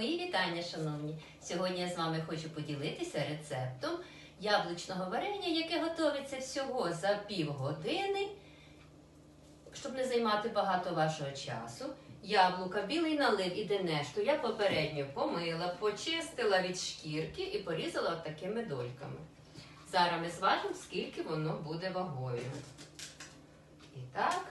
Мої вітання, шановні! Сьогодні я з вами хочу поділитися рецептом яблучного варення, яке готується всього за півгодини, щоб не займати багато вашого часу. Яблука, білий налив і денешту я попередньо помила, почистила від шкірки і порізала такими дольками. Зараз ми зважимо, скільки воно буде вагою. І так,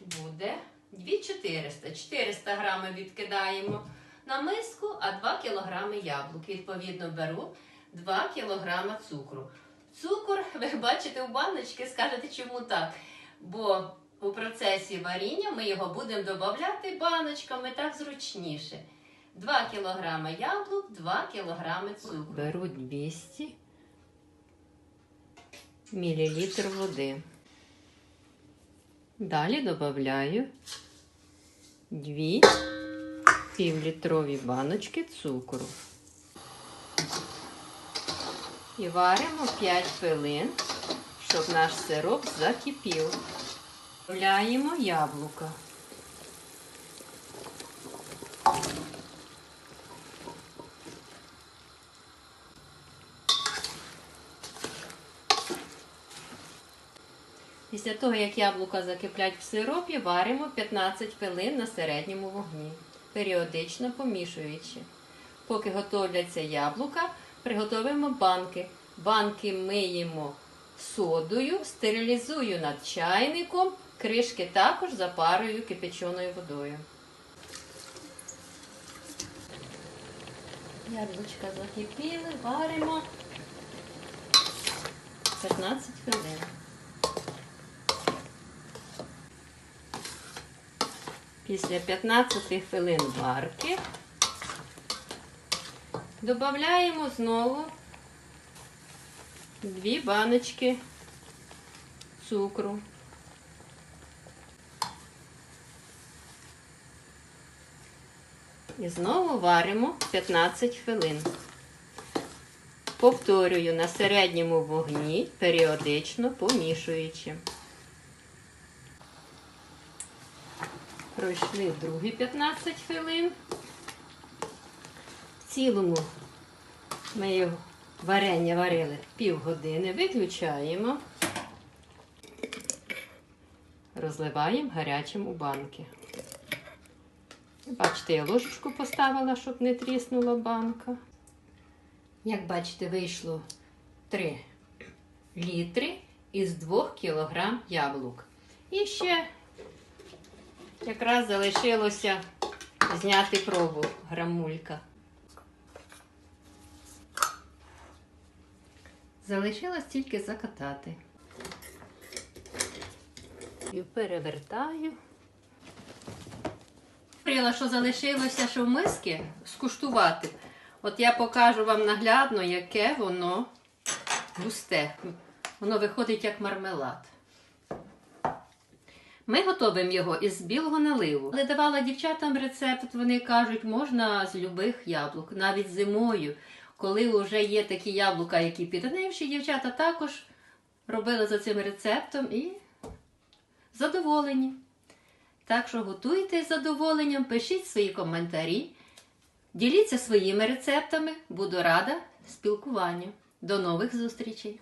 буде 2400. 400 грамів відкидаємо на миску, а 2 кг яблук. Відповідно, беру 2 кг цукру. Цукор, ви бачите у баночці, скажете, чому так? Бо у процесі варіння ми його будемо додавати баночками, так зручніше. 2 кг яблук, 2 кг цукру. Беру 200 мл води. Далі додаю 2 півлітрові баночки цукру. І варимо 5 хвилин, щоб наш сироп закипів. Додаємо яблука. Після того, як яблука закиплять в сиропі, варимо 15 хвилин на середньому вогні, періодично помішуючи. Поки готовляться яблука, приготуємо банки. Банки миємо содою, стерилізую над чайником, кришки також запарую кипяченою водою. Яблучка закипіли, варимо 15 хвилин. Після 15 хвилин варки додаємо знову дві баночки цукру. І знову варимо 15 хвилин. Повторюю на середньому вогні, періодично помішуючи. Пройшли другі 15 хвилин. В цілому ми його варення варили півгодини, виключаємо, розливаємо гарячим у банки. Бачите, я ложечку поставила, щоб не тріснула банка. Як бачите, вийшло 3 літри із 2 кг яблук. І ще Якраз залишилося зняти пробу грамулька. Залишилось тільки закатати. І перевертаю. Говорила, що залишилося, що в миски скуштувати. От я покажу вам наглядно, яке воно густе. Воно виходить як мармелад. Ми готуємо його із білого наливу. Але давала дівчатам рецепт, вони кажуть, можна з любих яблук, навіть зимою, коли вже є такі яблука, які підгнивші, дівчата також робили за цим рецептом і задоволені. Так що готуйте з задоволенням, пишіть свої коментарі, діліться своїми рецептами, буду рада спілкуванню. До нових зустрічей!